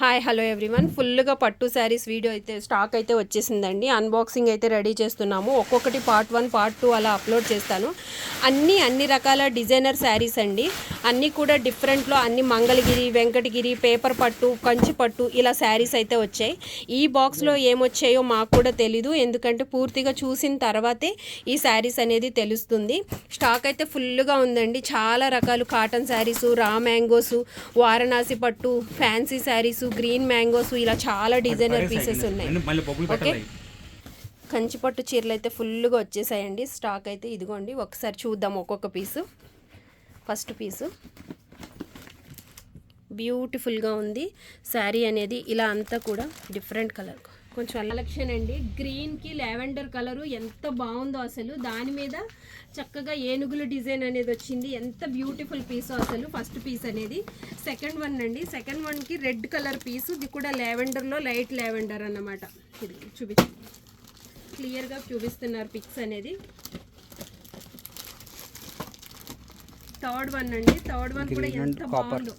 Hi hello everyone. ఫుల్గా పట్టు saris video అయితే స్టాక్ అయితే వచ్చేసిందండి. అన్బాక్సింగ్ అయితే రెడీ చేస్తున్నాము. ఒక్కొక్కటి పార్ట్ వన్ పార్ట్ టూ అలా అప్లోడ్ చేస్తాను. అన్నీ అన్ని రకాల డిజైనర్ శారీస్ అండి. అన్నీ కూడా డిఫరెంట్లో అన్ని మంగళగిరి వెంకటగిరి పేపర్ పట్టు కంచి పట్టు ఇలా శారీస్ అయితే వచ్చాయి. ఈ బాక్స్లో ఏమొచ్చాయో మాకు కూడా తెలీదు. ఎందుకంటే పూర్తిగా చూసిన తర్వాతే ఈ శారీస్ అనేది తెలుస్తుంది. స్టాక్ అయితే ఫుల్గా ఉందండి. చాలా రకాలు cotton saris raw mangoes Varanasi పట్టు ఫ్యాన్సీ శారీసు గ్రీన్ మ్యాంగోస్ ఇలా చాలా డిజైనర్ పీసెస్ ఉన్నాయి. ఓకే కంచిపట్టు చీరలు అయితే ఫుల్గా వచ్చేసాయండి. స్టాక్ అయితే ఇదిగోండి. ఒకసారి చూద్దాం ఒక్కొక్క పీసు ఫస్ట్ పీసు బ్యూటిఫుల్గా ఉంది. శారీ అనేది ఇలా అంతా కూడా డిఫరెంట్ కలర్ కొంచెం కలెక్షన్ అండి. గ్రీన్కి లావెండర్ కలరు ఎంత బాగుందో అసలు. దాని మీద చక్కగా ఏనుగుల డిజైన్ అనేది వచ్చింది. ఎంత బ్యూటిఫుల్ పీస్ అసలు ఫస్ట్ పీస్ అనేది. సెకండ్ వన్ అండి. సెకండ్ వన్కి రెడ్ కలర్ పీసు ఇది కూడా లావెండర్లో లైట్ లావెండర్ అన్నమాట. ఇది చూపి క్లియర్గా చూపిస్తున్నారు పిక్స్ అనేది. థర్డ్ వన్ అండి. థర్డ్ వన్ కూడా ఎంత బాగుందో.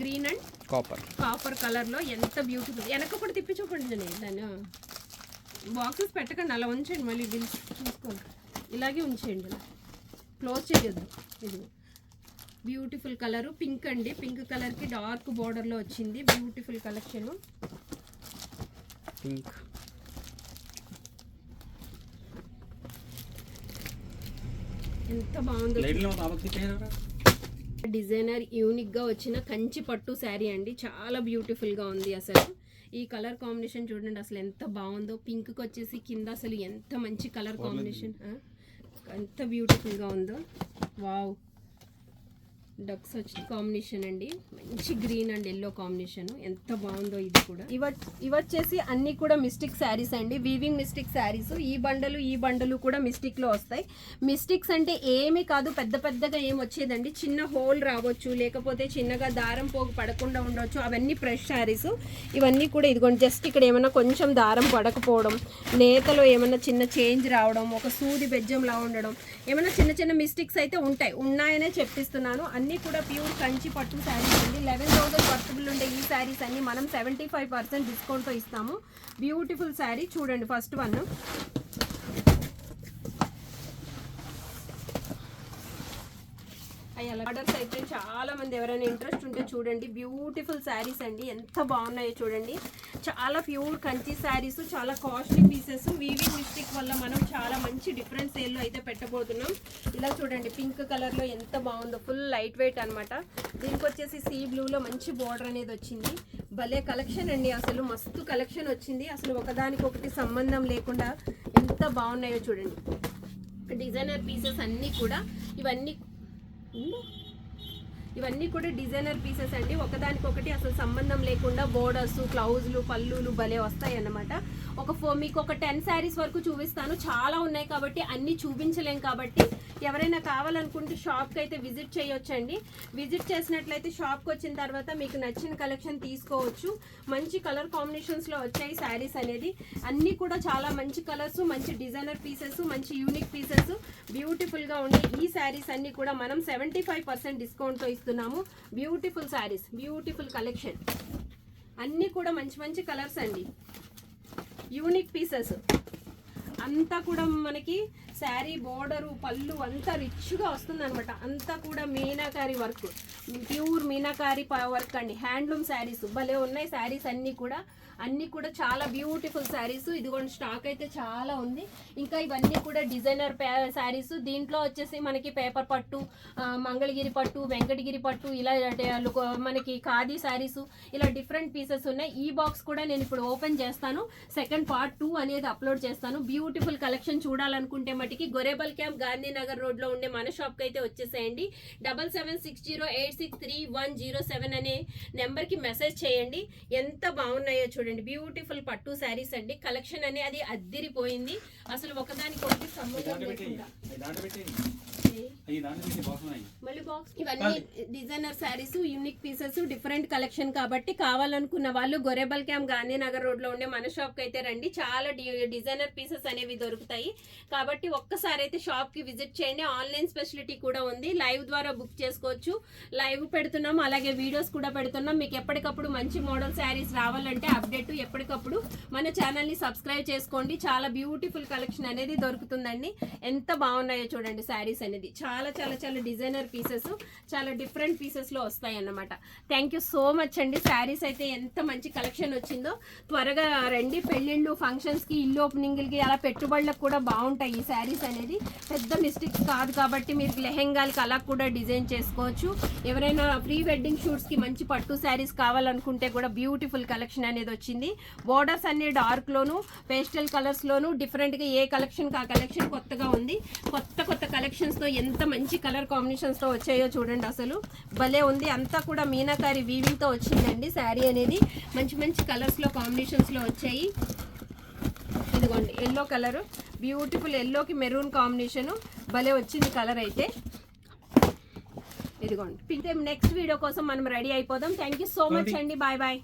గ్రీన్ అండ్ కాపర్ కాపర్ కలర్లో ఎంత బ్యూటిఫుల్ వెనక కూడా తిప్పి చూపండి దాన్ని. బాక్సెస్ పెట్టకండి అలా ఉంచండి మళ్ళీ బిల్స్ చూసుకోండి. ఇలాగే ఉంచేయండి ఇలా. క్లోజ్ చేయొద్దు ఇది. బ్యూటిఫుల్ కలరు పింక్ అండి. పింక్ కలర్కి డార్క్ బార్డర్లో వచ్చింది బ్యూటిఫుల్ కలెక్షన్ పింక్ ఎంత బాగుందో. డిజైనర్ యూనిక్గా వచ్చిన కంచి పట్టు శారీ అండి. చాలా బ్యూటిఫుల్గా ఉంది అసలు. ఈ కలర్ కాంబినేషన్ చూడండి అసలు ఎంత బాగుందో. పింక్కి వచ్చేసి కింద అసలు ఎంత మంచి కలర్ కాంబినేషన్. ఎంత బ్యూటిఫుల్గా ఉందో. వావ్! డక్స్ వచ్చి కాంబినేషన్ అండి. మంచి గ్రీన్ అండ్ ఎల్లో కాంబినేషన్. ఎంత బాగుందో ఇది కూడా. ఇవ ఇవచ్చేసి అన్ని కూడా మిస్టిక్ శారీస్ అండి. Weaving mystic saris. ఈ బండలు ఈ బండలు కూడా మిస్టిక్లో వస్తాయి. మిస్టిక్స్ అంటే ఏమీ కాదు. పెద్ద పెద్దగా ఏం వచ్చేదండి. చిన్న హోల్ రావచ్చు లేకపోతే చిన్నగా దారం పోగు పడకుండా ఉండవచ్చు అవన్నీ ఫ్రెష్ శారీస్. ఇవన్నీ కూడా ఇదిగోండి. జస్ట్ ఇక్కడ ఏమైనా కొంచెం దారం పడకపోవడం నేతలో ఏమైనా చిన్న చేంజ్ రావడం ఒక సూది బెజ్జంలా ఉండడం ఏమైనా చిన్న చిన్న మిస్టేక్స్ అయితే ఉంటాయి. ఉన్నాయనే చెప్పిస్తున్నాను. అన్నీ కూడా ప్యూర్ కంచి పట్టు శారీస్ అండి. లెవెన్ థౌసండ్ వర్తబుల్ ఉండే ఈ శారీస్ అన్ని మనం సెవెంటీ ఫైవ్ పర్సెంట్ డిస్కౌంట్తో ఇస్తాము. బ్యూటిఫుల్ శారీ చూడండి ఫస్ట్ వన్. ఆర్డర్స్ అయితే చాలా మంది ఎవరైనా ఇంట్రెస్ట్ ఉంటే చూడండి. బ్యూటిఫుల్ శారీస్ అండి. ఎంత బాగున్నాయో చూడండి. చాలా ప్యూర్ కంచి శారీస్ చాలా కాస్ట్లీ పీసెస్ వీవింగ్ మిస్టేక్ వల్ల మనం చాలా మంచి డిఫరెంట్ సేల్లో అయితే పెట్టబోతున్నాం. ఇలా చూడండి పింక్ కలర్లో ఎంత బాగుందో. ఫుల్ లైట్ వెయిట్ అనమాట దీనికి వచ్చేసి సీ బ్లూలో మంచి బార్డర్ అనేది వచ్చింది. భలే కలెక్షన్ అండి అసలు. మస్తు కలెక్షన్ వచ్చింది. అసలు ఒకదానికొకటి సంబంధం లేకుండా ఎంత బాగున్నాయో చూడండి. డిజైనర్ పీసెస్ అన్నీ కూడా ఇవన్నీ ఇవన్నీ కూడా డిజైనర్ పీసెస్ అండి. ఒకదానికొకటి అసలు సంబంధం లేకుండా బోర్డర్స్ క్లౌజులు పళ్ళులు భలే వస్తాయి అన్నమాట ఒక ఫో మీకు ఒక టెన్ శారీస్ వరకు చూపిస్తాను. చాలా ఉన్నాయి కాబట్టి అన్ని చూపించలేం కాబట్టి ఎవరైనా కావాలనుకుంటే షాప్కి అయితే విజిట్ చేయొచ్చండి. విజిట్ చేసినట్లయితే షాప్కి వచ్చిన తర్వాత మీకు నచ్చిన కలెక్షన్ తీసుకోవచ్చు. మంచి కలర్ కాంబినేషన్స్లో వచ్చాయి శారీస్ అనేది. అన్నీ కూడా చాలా మంచి కలర్స్ మంచి డిజైనర్ పీసెస్ మంచి యూనిక్ పీసెస్ బ్యూటిఫుల్గా ఉండే ఈ శారీస్ అన్నీ కూడా మనం సెవెంటీ ఫైవ్ పర్సెంట్ డిస్కౌంట్తో ఇస్తున్నాము. బ్యూటిఫుల్ శారీస్ బ్యూటిఫుల్ కలెక్షన్ అన్నీ కూడా మంచి మంచి కలర్స్ అండి. Unique pieces. అంతా కూడా మనకి శారీ బోర్డరు పళ్ళు అంతా రిచ్గా వస్తుంది అనమాట అంతా కూడా meenakari work. Pure meenakari work అండి. హ్యాండ్లూమ్ శారీస్. భలే ఉన్నాయి శారీస్ అన్నీ కూడా. అన్నీ కూడా చాలా బ్యూటిఫుల్ శారీస్. ఇదిగోండి స్టాక్ అయితే చాలా ఉంది. ఇంకా ఇవన్నీ కూడా డిజైనర్ శారీస్. దీంట్లో వచ్చేసి మనకి పేపర్ పట్టు మంగళగిరి పట్టు వెంకటగిరి పట్టు ఇలా అంటే మనకి ఖాదీ శారీస్ ఇలా డిఫరెంట్ పీసెస్ ఉన్నాయి. ఈ బాక్స్ కూడా నేను ఇప్పుడు ఓపెన్ చేస్తాను. సెకండ్ పార్ట్ టూ అనేది అప్లోడ్ చేస్తాను. బ్యూటిఫుల్ కలెక్షన్ చూడాలనుకుంటే మటుకి గొరేబల్ క్యాంప్ గాంధీనగర్ రోడ్లో ఉండే మన షాప్కి అయితే వచ్చేసేయండి. Double seven six zero eight six three one zero seven అనే నెంబర్కి మెసేజ్ చేయండి. ఎంత బాగున్నాయో చూడండి. బ్యూటిఫుల్ పట్టు శారీస్ అండి. కలెక్షన్ అనేది అది అద్దిరిపోయింది. అసలు ఒకదానికి ఒకటి సంబంధం లేకుండా. ఇవన్నీ designer saris unique pieces different collection కాబట్టి కావాలనుకున్న వాళ్ళు గొరెబల్ క్యాంప్ గాంధీనగర్ రోడ్లో ఉండే మన షాప్కి అయితే రండి. చాలా డిజైనర్ పీసెస్ అనేవి దొరుకుతాయి. కాబట్టి ఒక్కసారి అయితే షాప్కి విజిట్ చేయండి. ఆన్లైన్ స్పెషాలిటీ కూడా ఉంది. లైవ్ ద్వారా బుక్ చేసుకోవచ్చు. లైవ్ పెడుతున్నాం. అలాగే వీడియోస్ కూడా పెడుతున్నాం. మీకు ఎప్పటికప్పుడు మంచి మోడల్ శారీస్ రావాలంటే అప్డేట్ ఎప్పటికప్పుడు మన ఛానల్ని సబ్స్క్రైబ్ చేసుకోండి. చాలా బ్యూటిఫుల్ కలెక్షన్ అనేది దొరుకుతుందండి. ఎంత బాగున్నాయో చూడండి శారీస్ అనేది. చాలా చాలా చాలా డిజైనర్ పీసెస్ చాలా డిఫరెంట్ పీసెస్లో వస్తాయి అన్నమాట. థ్యాంక్ యూ సో మచ్ అండి. శారీస్ అయితే ఎంత మంచి కలెక్షన్ వచ్చిందో. త్వరగా రండి పెళ్ళిళ్ళు ఫంక్షన్స్కి ఇల్లు ఓపెనింగ్కి అలా పెట్టుబడులకు కూడా బాగుంటాయి ఈ శారీస్ అనేది. పెద్ద మిస్టేక్స్ కాదు కాబట్టి మీరు లెహెంగాలకి అలా కూడా డిజైన్ చేసుకోవచ్చు. ఎవరైనా ప్రీ వెడ్డింగ్ షూట్స్కి మంచి పట్టు శారీస్ కావాలనుకుంటే కూడా బ్యూటిఫుల్ కలెక్షన్ అనేది వచ్చింది. బోర్డర్స్ అన్ని డార్క్లోను పేస్టల్ కలర్స్ డిఫరెంట్గా ఏ కలెక్షన్ ఆ కలెక్షన్ కొత్తగా ఉంది. కొత్త కొత్త కలెక్షన్స్తో ఎంత మంచి కలర్ కాంబినేషన్స్తో వచ్చాయో చూడండి అసలు. భలే ఉంది. అంతా కూడా మీనాకారి వీవింగ్తో వచ్చిందండి శారీ అనేది. మంచి మంచి కలర్స్లో కాంబినేషన్స్లో వచ్చాయి. ఇదిగోండి ఎల్లో కలర్ బ్యూటిఫుల్ ఎల్లోకి మెరూన్ కాంబినేషన్ భలే వచ్చింది కలర్ అయితే. ఇదిగోండి. నెక్స్ట్ వీడియో కోసం మనం రెడీ అయిపోదాం. థ్యాంక్ యూ సో మచ్ అండి. Bye bye